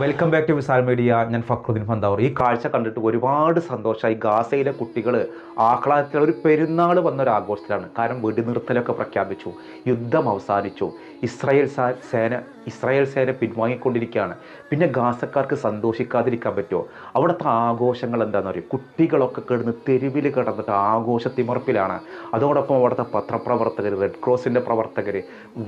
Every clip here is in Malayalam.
Welcome back to Visal media ഞാൻ ഫക്രുദ്ദീൻ ഫന്താവർ. ഈ കാഴ്ച കണ്ടിട്ട് ഒരുപാട് സന്തോഷമായി ഗാസയിലെ കുട്ടികൾ ആഹ്ലാദത്തിൽ ഒരു പെരുന്നാൾ വന്ന ആഘോഷത്തിലാണ്. കാരണം വെടിനിർത്തലൊക്കെ പ്രഖ്യാപിച്ചു. യുദ്ധം അവസാനിച്ചു. ഇസ്രായേൽ സേന ഇസ്രായേൽ സേന പിൻവാങ്ങിക്കൊണ്ടിരിക്കുകയാണ്. പിന്നെ ഗാസക്കാർക്ക് സന്തോഷിക്കാതിരിക്കാൻ പറ്റുമോ? അവിടുത്തെ ആഘോഷങ്ങൾ എന്താണെന്ന് പറയും കുട്ടികളൊക്കെ കിടന്ന് തെരുവിൽ കിടന്നിട്ട് ആഘോഷത്തിമർപ്പിലാണ് അതോടൊപ്പം അവിടുത്തെ പത്രപ്രവർത്തകർ റെഡ് ക്രോസിന്റെ പ്രവർത്തകർ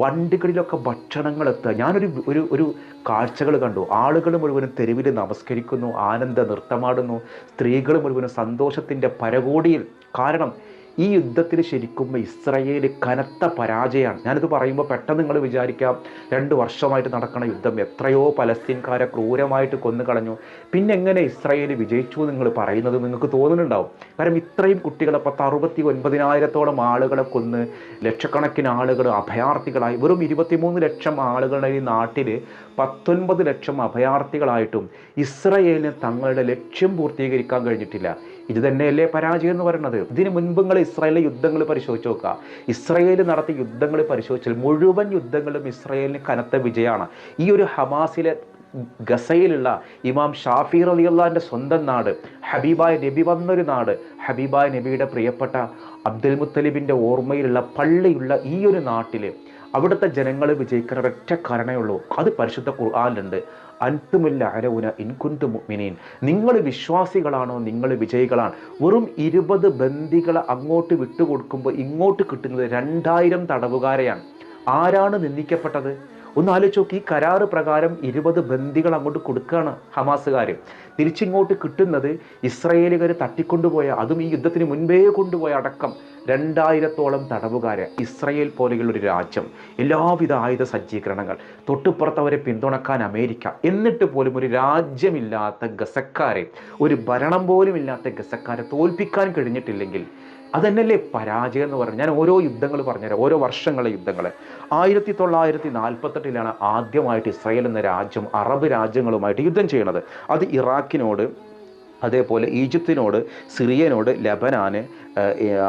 വണ്ടികളിലൊക്കെ ഭക്ഷണങ്ങൾ എത്തുക ഞാനൊരു ഒരു ഒരു കാഴ്ചകൾ കണ്ടു. ആളുകൾ മുഴുവനും തെരുവിൽ നമസ്കരിക്കുന്നു ആനന്ദ നൃത്തമാടുന്നു. സ്ത്രീകൾ മുഴുവനും സന്തോഷത്തിന്റെ പരകോടിയിൽ കാരണം ഈ യുദ്ധത്തിൽ ശരിക്കും ഇസ്രയേൽ കനത്ത പരാജയമാണ്. ഞാനിത് പറയുമ്പോൾ പെട്ടെന്ന് നിങ്ങൾ വിചാരിക്കാം രണ്ട് വർഷമായിട്ട് നടക്കുന്ന യുദ്ധം എത്രയോ പലസ്തീൻകാരെ ക്രൂരമായിട്ട് കൊന്നു കളഞ്ഞു പിന്നെ എങ്ങനെ ഇസ്രയേൽ വിജയിച്ചു നിങ്ങൾ പറയുന്നത് നിങ്ങൾക്ക് തോന്നുന്നുണ്ടാവും കാരണം ഇത്രയും കുട്ടികളെ പത്ത് അറുപത്തി ഒൻപതിനായിരത്തോളം ആളുകളെ കൊന്ന് ലക്ഷക്കണക്കിന് ആളുകൾ അഭയാർത്ഥികളായി വെറും ഇരുപത്തിമൂന്ന് ലക്ഷം ആളുകളുടെ ഈ നാട്ടിൽ പത്തൊൻപത് ലക്ഷം അഭയാർത്ഥികളായിട്ടും ഇസ്രയേലിന് തങ്ങളുടെ ലക്ഷ്യം പൂർത്തീകരിക്കാൻ കഴിഞ്ഞിട്ടില്ല. ഇത് തന്നെയല്ലേ പരാജയം എന്ന് പറയുന്നത്. ഇതിന് മുൻപ് നിങ്ങൾ ഇസ്രായേലിലെ യുദ്ധങ്ങൾ പരിശോധിച്ച് നോക്കുക. ഇസ്രായേൽ നടത്തിയ യുദ്ധങ്ങൾ പരിശോധിച്ചാൽ മുഴുവൻ യുദ്ധങ്ങളും ഇസ്രായേലിന് കനത്ത വിജയമാണ്. ഈ ഒരു ഹമാസിലെ ഗസയിലുള്ള ഇമാം ഷാഫി റലിയുള്ളാന്റെ സ്വന്തം നാട് ഹബീബായ നബി വന്നൊരു നാട് ഹബീബായ നബിയുടെ പ്രിയപ്പെട്ട അബ്ദുൽ മുത്തലിബിന്റെ ഓർമ്മയിലുള്ള പള്ളിയുള്ള ഈ ഒരു നാട്ടിൽ അവിടുത്തെ ജനങ്ങൾ വിജയിക്കാൻ ഒരൊറ്റ കാരണമേ അത് പരിശുദ്ധ ഖുർആാനിലുണ്ട്. അൻതുമില്ല അരവുന ഇൻകുന്തു മുഅ്മിനീൻ. നിങ്ങൾ വിശ്വാസികളാണോ? നിങ്ങൾ വിജയികളാണ്. വെറും ഇരുപത് ബന്ദികളെ അങ്ങോട്ട് വിട്ടുകൊടുക്കുമ്പോൾ ഇങ്ങോട്ട് കിട്ടുന്നത് രണ്ടായിരം തടവുകാരെയാണ്. ആരാണ് നിന്ദിക്കപ്പെട്ടത്? ഒന്ന് ആലോചിച്ച് നോക്കി ഈ കരാറ് പ്രകാരം ഇരുപത് ബന്ദികൾ അങ്ങോട്ട് കൊടുക്കുകയാണ് ഹമാസുകാർ തിരിച്ചിങ്ങോട്ട് കിട്ടുന്നത് ഇസ്രയേലുകാർ തട്ടിക്കൊണ്ടുപോയ അതും ഈ യുദ്ധത്തിന് മുൻപേ കൊണ്ടുപോയ അടക്കം രണ്ടായിരത്തോളം തടവുകാരെ ഇസ്രയേൽ പോലെയുള്ള ഒരു രാജ്യം. എല്ലാവിധ ആയുധ സജ്ജീകരണങ്ങൾ തൊട്ടുപുറത്തവരെ പിന്തുണക്കാൻ അമേരിക്ക. എന്നിട്ട് പോലും ഒരു രാജ്യമില്ലാത്ത ഗസക്കാരെ ഒരു ഭരണം പോലും ഇല്ലാത്ത ഗസക്കാരെ തോൽപ്പിക്കാൻ കഴിഞ്ഞിട്ടില്ലെങ്കിൽ അതന്നെയല്ലേ പരാജയം എന്ന് പറയുന്നത് ഞാൻ ഓരോ യുദ്ധങ്ങൾ പറഞ്ഞുതരാം ഓരോ വർഷങ്ങളെ യുദ്ധങ്ങൾ ആയിരത്തി തൊള്ളായിരത്തി നാൽപ്പത്തെട്ടിലാണ് ആദ്യമായിട്ട് ഇസ്രായേൽ എന്ന രാജ്യം അറബ് രാജ്യങ്ങളുമായിട്ട് യുദ്ധം ചെയ്യണത്. അത് ഇറാഖിനോട് അതേപോലെ ഈജിപ്തിനോട് സിറിയനോട് ലബനാന്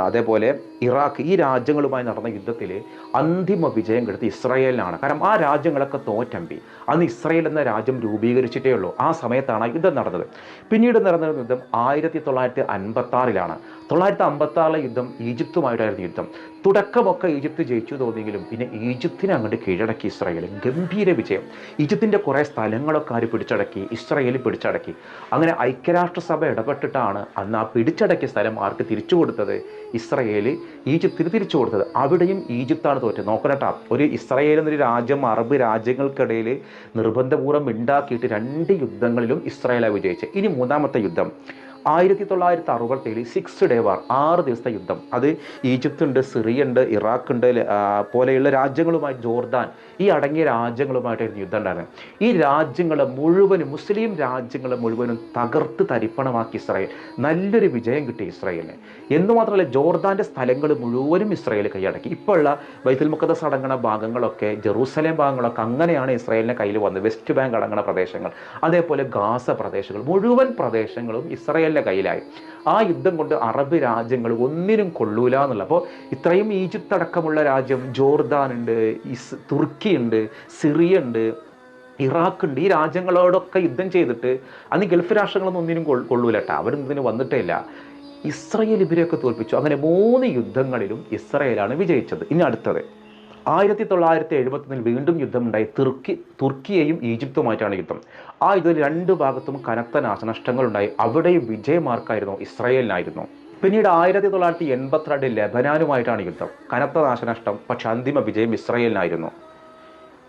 അതേപോലെ ഇറാഖ് ഈ രാജ്യങ്ങളുമായി നടന്ന യുദ്ധത്തിൽ അന്തിമ വിജയം കെടുത്ത് ഇസ്രായേലിനാണ്. കാരണം ആ രാജ്യങ്ങളൊക്കെ തോറ്റമ്പി. അന്ന് ഇസ്രായേൽ എന്ന രാജ്യം രൂപീകരിച്ചിട്ടേ ഉള്ളൂ. ആ സമയത്താണ് യുദ്ധം നടന്നത്. പിന്നീട് നടന്ന യുദ്ധം ആയിരത്തി തൊള്ളായിരത്തി അൻപത്തി ആറിലാണ് തൊള്ളായിരത്തി അമ്പത്തി ആറിലെ യുദ്ധം ഈജിപ്തുമായിട്ടായിരുന്നു യുദ്ധം. തുടക്കമൊക്കെ ഈജിപ്ത് ജയിച്ചു തോന്നിയെങ്കിലും പിന്നെ ഈജിപ്തിനെ അങ്ങോട്ട് കീഴടക്കി ഇസ്രായേൽ. ഗംഭീര വിജയം. ഈജിപ്തിന്റെ കുറേ സ്ഥലങ്ങളൊക്കെ ആര് പിടിച്ചടക്കി? ഇസ്രായേൽ പിടിച്ചടക്കി. അങ്ങനെ ഐക്യരാഷ്ട്രസഭ ഇടപെട്ടിട്ടാണ് അന്ന് ആ പിടിച്ചടക്കിയ സ്ഥലം ആർക്ക് തിരിച്ചു കൊടുത്തത്? ഇസ്രായേൽ ഈജിപ്തിന് തിരിച്ചു കൊടുത്തത്. അവിടെയും ഈജിപ്താണ് തോറ്റത്. നോക്കണട്ടാ ഒരു ഇസ്രായേൽ എന്നൊരു രാജ്യം അറബ് രാജ്യങ്ങൾക്കിടയിൽ നിർബന്ധപൂർവം ഉണ്ടാക്കിയിട്ട് രണ്ട് യുദ്ധങ്ങളിലും ഇസ്രായേലാണ് വിജയിച്ചത്. ഇനി മൂന്നാമത്തെ യുദ്ധം. ആയിരത്തി തൊള്ളായിരത്തി അറുപത്തേഴ് സിക്സ് ഡേ വാർ ആറ് ദിവസത്തെ യുദ്ധം. അത് ഈജിപ്ത് ഉണ്ട് സിറിയ ഉണ്ട് ഇറാഖ് ഉണ്ട് പോലെയുള്ള രാജ്യങ്ങളുമായി ജോർദാൻ ഈ അടങ്ങിയ രാജ്യങ്ങളുമായിട്ടായിരുന്നു യുദ്ധം ഉണ്ടായിരുന്നത്. ഈ രാജ്യങ്ങളെ മുഴുവനും മുസ്ലിം രാജ്യങ്ങളെ മുഴുവനും തകർത്ത് തരിപ്പണമാക്കി ഇസ്രായേൽ. നല്ലൊരു വിജയം കിട്ടി ഇസ്രായേലിന്. എന്ന് മാത്രമല്ല ജോർദാന്റെ സ്ഥലങ്ങൾ മുഴുവനും ഇസ്രായേൽ കൈയടക്കി. ഇപ്പോഴുള്ള ബൈത്തുൽ മുഖദ്ദസ് അടങ്ങുന്ന ഭാഗങ്ങളൊക്കെ ജെറൂസലേം ഭാഗങ്ങളൊക്കെ അങ്ങനെയാണ് ഇസ്രായേലിന്റെ കയ്യിൽ വന്നത്. വെസ്റ്റ് ബാങ്ക് അടങ്ങുന്ന പ്രദേശങ്ങൾ അതേപോലെ ഗാസ പ്രദേശങ്ങൾ മുഴുവൻ പ്രദേശങ്ങളും ഇസ്രായേലിന്റെ കയ്യിലായി. ആ യുദ്ധം കൊണ്ട് അറബ് രാജ്യങ്ങൾ ഒന്നിനും കൊള്ളൂല എന്നുള്ള അപ്പോൾ ഇത്രയും ഈജിപ്ത് അടക്കമുള്ള രാജ്യം ജോർദാൻ ഉണ്ട് ഇസ് തുർക്കി ഉണ്ട് സിറിയ ഉണ്ട് ഇറാഖ് ഉണ്ട്. ഈ രാജ്യങ്ങളോടൊക്കെ യുദ്ധം ചെയ്തിട്ട് അന്ന് ഗൾഫ് രാഷ്ട്രങ്ങളൊന്നും ഒന്നിനും കൊള്ളു കൊള്ളൂല കേട്ടോ അവരൊന്നും ഇതിന് വന്നിട്ടേ ഇല്ല. ഇസ്രയേൽ ഇവരെയൊക്കെ തോൽപ്പിച്ചു. അങ്ങനെ മൂന്ന് യുദ്ധങ്ങളിലും ഇസ്രയേലാണ് വിജയിച്ചത്. ഇനി അടുത്തത്. ആയിരത്തി തൊള്ളായിരത്തി എഴുപത്തൊന്നിൽ വീണ്ടും യുദ്ധമുണ്ടായി. തുർക്കി തുർക്കിയെയും ഈജിപ്തുമായിട്ടാണ് യുദ്ധം. ആ യുദ്ധത്തിൽ രണ്ട് ഭാഗത്തും കനത്ത നാശനഷ്ടങ്ങളുണ്ടായി. അവിടെയും വിജയമാർക്കായിരുന്നു ഇസ്രായേലിനായിരുന്നു. പിന്നീട് ആയിരത്തി തൊള്ളായിരത്തി എൺപത്തിരണ്ടിൽ ലബനാനുമായിട്ടാണ് യുദ്ധം. കനത്ത നാശനഷ്ടം പക്ഷെ അന്തിമ വിജയം ഇസ്രായേലിനായിരുന്നു.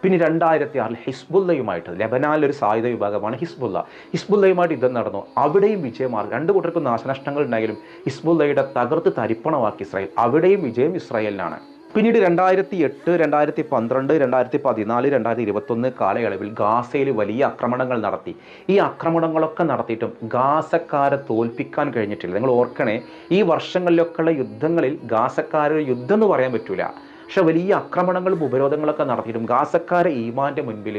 പിന്നെ രണ്ടായിരത്തി ആറിൽ ഹിസ്ബുല്ലയുമായിട്ട് ലബനാനിലൊരു സായുധ വിഭാഗമാണ് ഹിസ്ബുല്ല. ഹിസ്ബുല്ലയുമായിട്ട് യുദ്ധം നടന്നു. അവിടെയും വിജയമാർഗം രണ്ട് കൂട്ടർക്കും നാശനഷ്ടങ്ങൾ ഉണ്ടായെങ്കിലും ഹിസ്ബുല്ലയുടെ തകർത്ത് തരിപ്പണമാക്കി ഇസ്രായേൽ. അവിടെയും വിജയം ഇസ്രായേലിനാണ്. പിന്നീട് രണ്ടായിരത്തി എട്ട് രണ്ടായിരത്തി പന്ത്രണ്ട് രണ്ടായിരത്തി പതിനാല് രണ്ടായിരത്തി ഇരുപത്തൊന്ന് കാലയളവിൽ ഗാസയിൽ വലിയ ആക്രമണങ്ങൾ നടത്തി. ഈ ആക്രമണങ്ങളൊക്കെ നടത്തിയിട്ടും ഗാസക്കാരെ തോൽപ്പിക്കാൻ കഴിഞ്ഞിട്ടില്ല. നിങ്ങൾ ഓർക്കണേ ഈ വർഷങ്ങളിലൊക്കെയുള്ള യുദ്ധങ്ങളിൽ ഗാസക്കാരൊരു യുദ്ധം എന്ന് പറയാൻ പറ്റൂല. പക്ഷെ വലിയ ആക്രമണങ്ങളും ഉപരോധങ്ങളൊക്കെ നടത്തിയിട്ടും ഗാസക്കാരെ ഈമാന്റെ മുൻപിൽ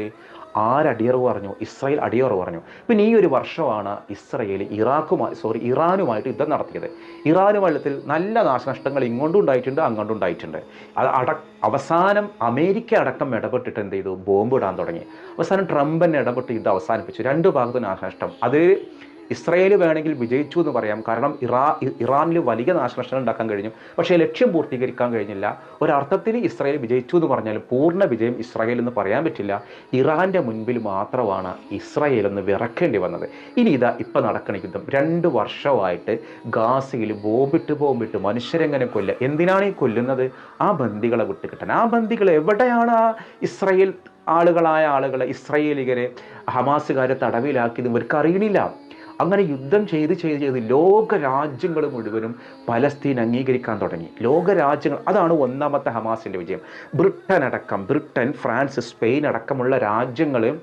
ആരടിയറവ് പറഞ്ഞു? ഇസ്രായേൽ അടിയറവ് പറഞ്ഞു. പിന്നെ ഈ ഒരു വർഷമാണ് ഇസ്രായേൽ ഇറാഖുമായി സോറി ഇറാനുമായിട്ട് യുദ്ധം നടത്തിയത്. ഇറാനുമായിട്ട് നല്ല നാശനഷ്ടങ്ങൾ ഇങ്ങോട്ടും ഉണ്ടായിട്ടുണ്ട് അങ്ങോട്ടും ഉണ്ടായിട്ടുണ്ട്. അത് അട അവസാനം അമേരിക്ക അടക്കം ഇടപെട്ടിട്ട് എന്ത് ചെയ്തു? ബോംബ് ഇടാൻ തുടങ്ങി. അവസാനം ട്രംപ് തന്നെ ഇടപെട്ട് യുദ്ധം അവസാനിപ്പിച്ചു. രണ്ട് ഭാഗത്തും നാശനഷ്ടം. അത് ഇസ്രയേൽ വേണമെങ്കിൽ വിജയിച്ചു എന്ന് പറയാം. കാരണം ഇറാ ഇറാനിൽ വലിയ നാശനഷ്ടങ്ങൾ ഉണ്ടാക്കാൻ കഴിഞ്ഞു. പക്ഷേ ലക്ഷ്യം പൂർത്തീകരിക്കാൻ കഴിഞ്ഞില്ല. ഒരർത്ഥത്തിൽ ഇസ്രയേൽ വിജയിച്ചു എന്ന് പറഞ്ഞാൽ പൂർണ വിജയം ഇസ്രായേൽ എന്ന് പറയാൻ പറ്റില്ല. ഇറാന്റെ മുൻപിൽ മാത്രമാണ് ഇസ്രായേൽ എന്ന് വിറക്കേണ്ടി വന്നത്. ഇനി ഇതാ ഇപ്പം നടക്കണ യുദ്ധം. രണ്ട് വർഷമായിട്ട് ഗാസയിൽ ബോംബിട്ട് ബോംബിട്ട് മനുഷ്യരെങ്ങനെ കൊല്ലുക? എന്തിനാണ് ഈ കൊല്ലുന്നത്? ആ ബന്ദികളെ വിട്ട് കിട്ടാൻ ആ ബന്ദികൾ എവിടെയാണ് ആ ഇസ്രായേൽ ആളുകളായ ആളുകളെ ഇസ്രയേലികരെ ഹമാസുകാരെ തടവിലാക്കിയത് ഇവർക്ക് അറിയണില്ല അങ്ങനെ യുദ്ധം ചെയ്ത് ചെയ്ത് ചെയ്ത് ലോക രാജ്യങ്ങൾ മുഴുവനും പലസ്തീൻ അംഗീകരിക്കാൻ തുടങ്ങി. ലോക രാജ്യങ്ങൾ അതാണ് ഒന്നാമത്തെ ഹമാസിന്റെ വിജയം. ബ്രിട്ടൻ അടക്കം ബ്രിട്ടൻ ഫ്രാൻസ് സ്പെയിൻ അടക്കമുള്ള രാജ്യങ്ങൾ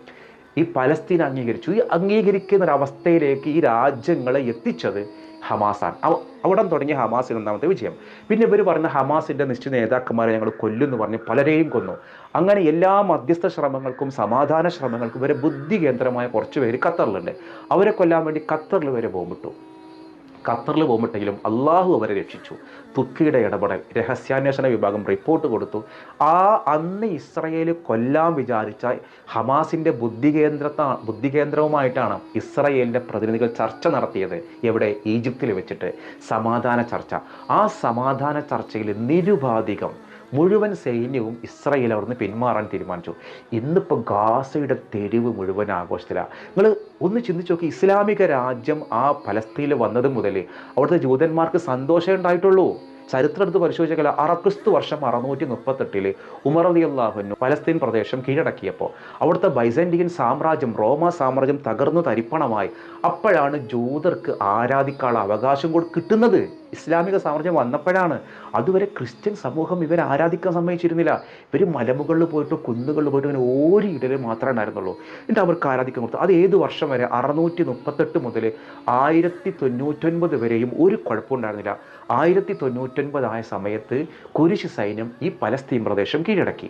ഈ പലസ്തീൻ അംഗീകരിച്ചു. ഈ അംഗീകരിക്കുന്ന ഒരു അവസ്ഥയിലേക്ക് ഈ രാജ്യങ്ങളെ എത്തിച്ചത് ഹമാസാണ്. അവ അവിടം തുടങ്ങിയ ഹമാസിന് ഒന്നാമത്തെ വിജയം. പിന്നെ ഇവർ പറഞ്ഞ ഹമാസിന്റെ നിശ്ചിത നേതാക്കന്മാരെ ഞങ്ങൾ കൊല്ലുമെന്ന് പറഞ്ഞ് പലരെയും കൊന്നു. അങ്ങനെ എല്ലാ മധ്യസ്ഥ ശ്രമങ്ങൾക്കും സമാധാന ശ്രമങ്ങൾക്കും ഇവരെ ബുദ്ധി കേന്ദ്രമായ കുറച്ച് പേര് ഖത്തറിലുണ്ട്. അവരെ കൊല്ലാൻ വേണ്ടി ഖത്തറിൽ വരെ ബോംബിട്ടു. ഖത്തറിൽ പോകുമ്പോഴെങ്കിലും അള്ളാഹു അവരെ രക്ഷിച്ചു. തുർക്കിയുടെ ഇടപെടൽ രഹസ്യാന്വേഷണ വിഭാഗം റിപ്പോർട്ട് കൊടുത്തു. ആ അന്ന് ഇസ്രയേൽ കൊല്ലാൻ വിചാരിച്ച ഹമാസിന്റെ ബുദ്ധികേന്ദ്രത്താ ബുദ്ധികേന്ദ്രവുമായിട്ടാണ് ഇസ്രയേലിന്റെ പ്രതിനിധികൾ ചർച്ച നടത്തിയത് എവിടെ? ഈജിപ്തിൽ വെച്ചിട്ട്. സമാധാന ചർച്ച. ആ സമാധാന ചർച്ചയിൽ നിരുപാധികം മുഴുവൻ സൈന്യവും ഇസ്രയേൽ അവിടുന്ന് പിന്മാറാൻ തീരുമാനിച്ചു. ഇന്നിപ്പോൾ ഗാസയുടെ തെരുവ് മുഴുവൻ ആഘോഷത്തിലാണ് നിങ്ങൾ ഒന്ന് ചിന്തിച്ച് നോക്കി ഇസ്ലാമിക രാജ്യം ആ ഫലസ്തീനിൽ വന്നത് മുതൽ അവിടുത്തെ ജൂതന്മാർക്ക് സന്തോഷമേ ഉണ്ടായിട്ടുള്ളൂ. ചരിത്രം എടുത്ത് പരിശോധിച്ചാൽ അറക്രിസ്തു വർഷം അറുന്നൂറ്റി മുപ്പത്തെട്ടിൽ ഉമർ അലി അള്ളാഹുനു പലസ്തീൻ പ്രദേശം കീഴടക്കിയപ്പോൾ അവിടുത്തെ ബൈസൻഡിയൻ സാമ്രാജ്യം റോമ സാമ്രാജ്യം തകർന്നു തരിപ്പണമായി. അപ്പോഴാണ് ജൂതർക്ക് ആരാധിക്കാനുള്ള അവകാശം കൂടി കിട്ടുന്നത്. ഇസ്ലാമിക സാമ്രാജ്യം വന്നപ്പോഴാണ്. അതുവരെ ക്രിസ്ത്യൻ സമൂഹം ഇവർ ആരാധിക്കാൻ സമ്മതിച്ചിരുന്നില്ല. ഇവർ മലമുകളിൽ പോയിട്ട് കുന്നുകളിൽ പോയിട്ട് ഇങ്ങനെ ഓരിയിടൽ മാത്രമേ ഉണ്ടായിരുന്നുള്ളൂ. എന്നിട്ട് അവർക്ക് ആരാധിക്കാൻ കൊടുത്തു. അത് ഏത് വർഷം വരെ? അറുന്നൂറ്റി മുപ്പത്തെട്ട് മുതൽ ആയിരത്തി തൊണ്ണൂറ്റൊൻപത് വരെയും ഒരു കുഴപ്പമുണ്ടായിരുന്നില്ല ആയിരത്തി തൊണ്ണൂറ്റൊൻപതായ സമയത്ത് കുരിശ് സൈന്യം ഈ പലസ്തീൻ പ്രദേശം കീഴടക്കി.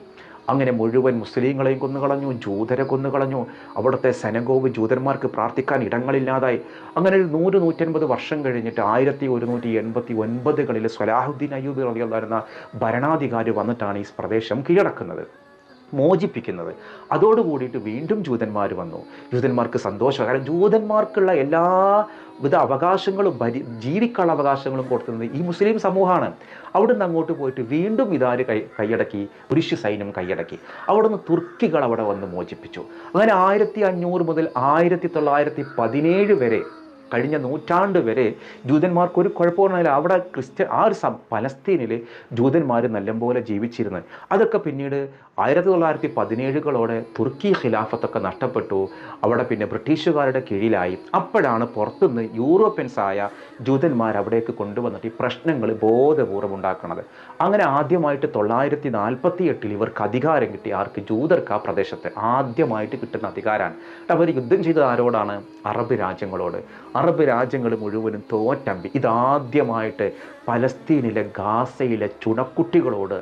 അങ്ങനെ മുഴുവൻ മുസ്ലിങ്ങളെയും കൊന്നുകളഞ്ഞു ജൂതരെ കൊന്നുകളഞ്ഞു. അവിടുത്തെ സെനഗോഗ് ജൂതന്മാർക്ക് പ്രാർത്ഥിക്കാൻ ഇടങ്ങളില്ലാതായി. അങ്ങനെ ഒരു നൂറ് നൂറ്റൻപത് വർഷം കഴിഞ്ഞിട്ട് ആയിരത്തി ഒരുന്നൂറ്റി എൺപത്തി ഒൻപതുകളിൽ സ്വലാഹുദ്ദീൻ അയ്യൂബ് റളിയല്ലാഹുന്ന ഭരണാധികാരി വന്നിട്ടാണ് ഈ പ്രദേശം കീഴടക്കുന്നത്. മോചിപ്പിക്കുന്നത്. അതോടുകൂടിയിട്ട് വീണ്ടും ജൂതന്മാർ വന്നു. ജൂതന്മാർക്ക് സന്തോഷം. കാരണം ജൂതന്മാർക്കുള്ള എല്ലാ വിധ അവകാശങ്ങളും ഭരി ജീവിക്കാനുള്ള അവകാശങ്ങളും കൊടുക്കുന്നത് ഈ മുസ്ലിം സമൂഹമാണ്. അവിടുന്ന് അങ്ങോട്ട് പോയിട്ട് വീണ്ടും ഇതാര് കൈ കൈയടക്കി? പുരുഷ സൈന്യം കൈയടക്കി. അവിടുന്ന് തുർക്കികൾ അവിടെ വന്ന് മോചിപ്പിച്ചു. അങ്ങനെ ആയിരത്തി അഞ്ഞൂറ് മുതൽ ആയിരത്തി തൊള്ളായിരത്തി പതിനേഴ് വരെ കഴിഞ്ഞ നൂറ്റാണ്ട് വരെ ജൂതന്മാർക്ക് ഒരു കുഴപ്പമില്ല അവിടെ ക്രിസ്ത്യൻ ആ ഒരു പലസ്തീനിൽ ജൂതന്മാർ നല്ലപോലെ ജീവിച്ചിരുന്നത് അതൊക്കെ പിന്നീട് ആയിരത്തി തൊള്ളായിരത്തി പതിനേഴുകളോടെ തുർക്കി ഖിലാഫത്തൊക്കെ നഷ്ടപ്പെട്ടു. അവിടെ പിന്നെ ബ്രിട്ടീഷുകാരുടെ കീഴിലായി. അപ്പോഴാണ് പുറത്തുനിന്ന് യൂറോപ്യൻസ് ആയ ജൂതന്മാർ അവിടേക്ക് കൊണ്ടുവന്നിട്ട് ഈ പ്രശ്നങ്ങൾ ബോധപൂർവം ഉണ്ടാക്കുന്നത് അങ്ങനെ ആദ്യമായിട്ട് തൊള്ളായിരത്തി നാൽപ്പത്തി എട്ടിൽ ഇവർക്ക് അധികാരം കിട്ടി. ആർക്ക്? ജൂതർക്ക് ആ പ്രദേശത്ത് ആദ്യമായിട്ട് കിട്ടുന്ന അധികാരമാണ് അവർ യുദ്ധം ചെയ്തത് ആരോടാണ്? അറബ് രാജ്യങ്ങളോട്. അറബ് രാജ്യങ്ങൾ മുഴുവനും തോറ്റമ്പി. ഇതാദ്യമായിട്ട് പലസ്തീനിലെ ഗാസയിലെ ചുണക്കുട്ടികളോട്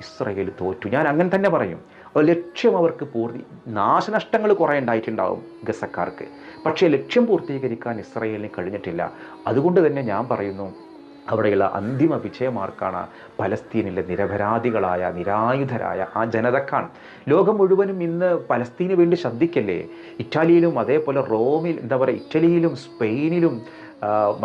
ഇസ്രയേൽ തോറ്റു. ഞാൻ അങ്ങനെ തന്നെ പറയും. ലക്ഷ്യം അവർക്ക് പൂർത്തി നാശനഷ്ടങ്ങൾ കുറേ ഉണ്ടായിട്ടുണ്ടാവും ഗസക്കാർക്ക്. പക്ഷേ ലക്ഷ്യം പൂർത്തീകരിക്കാൻ ഇസ്രയേലിന് കഴിഞ്ഞിട്ടില്ല. അതുകൊണ്ട് തന്നെ ഞാൻ പറയുന്നു അവിടെയുള്ള അന്തിമ വിജയമാർക്കാണ് പലസ്തീനിലെ നിരപരാധികളായ നിരായുധരായ ആ ജനതക്കാണ്. ലോകം മുഴുവനും ഇന്ന് പലസ്തീന് വേണ്ടി ശ്രദ്ധിക്കല്ലേ? ഇറ്റാലിയിലും അതേപോലെ റോമിൽ എന്താ പറയുക ഇറ്റലിയിലും സ്പെയിനിലും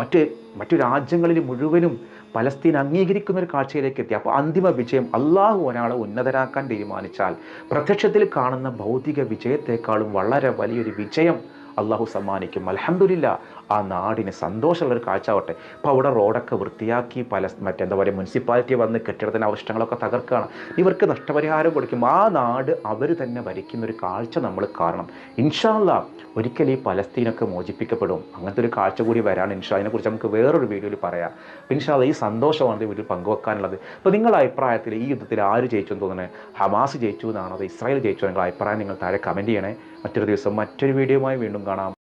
മറ്റ് മറ്റു രാജ്യങ്ങളിൽ മുഴുവനും പലസ്തീൻ അംഗീകരിക്കുന്ന ഒരു കാഴ്ചയിലേക്ക് എത്തി. അപ്പോൾ അന്തിമ വിജയം അള്ളാഹു ഒരാളെ ഉന്നതരാക്കാൻ തീരുമാനിച്ചാൽ പ്രത്യക്ഷത്തിൽ കാണുന്ന ഭൗതിക വിജയത്തെക്കാളും വളരെ വലിയൊരു വിജയം അള്ളാഹു സമ്മാനിക്കും. അലഹമില്ല ആ നാടിന് സന്തോഷമുള്ളൊരു കാഴ്ചയാവട്ടെ. അപ്പോൾ അവിടെ റോഡൊക്കെ വൃത്തിയാക്കി പല മറ്റെന്താ പറയുക മുനിസിപ്പാലിറ്റി വന്ന് കെട്ടിടത്തിന്റെ അവശിഷ്ടങ്ങളൊക്കെ തകർക്കുകയാണ്. ഇവർക്ക് നഷ്ടപരിഹാരം കൊടുക്കും. ആ നാട് അവർ തന്നെ ഭരിക്കുന്ന ഒരു കാഴ്ച നമ്മൾ കാണണം. ഇൻഷാല്ല ഒരിക്കൽ ഈ പലസ്തീനൊക്കെ മോചിപ്പിക്കപ്പെടും. അങ്ങനത്തെ ഒരു കാഴ്ച കൂടി വരാണ് ഇൻഷാ. അതിനെക്കുറിച്ച് നമുക്ക് വേറൊരു വീഡിയോയിൽ പറയാം. ഇൻഷാല്ല ഈ സന്തോഷമാണ് വീഡിയോ പങ്കുവെക്കാനുള്ളത്. അപ്പോൾ നിങ്ങളുടെ അഭിപ്രായത്തിൽ ഈ യുദ്ധത്തിൽ ആര് ജയിച്ചു എന്ന് തോന്നുന്നത് ഹമാസ് ജയിച്ചു എന്നാണോ അതോ ഇസ്രായേൽ ജയിച്ചു നിങ്ങളുടെ അഭിപ്രായം നിങ്ങൾ താഴെ കമന്റ് ചെയ്യണേ. മറ്റൊരു ദിവസം മറ്റൊരു വീഡിയോയുമായി വീണ്ടും കാണാം.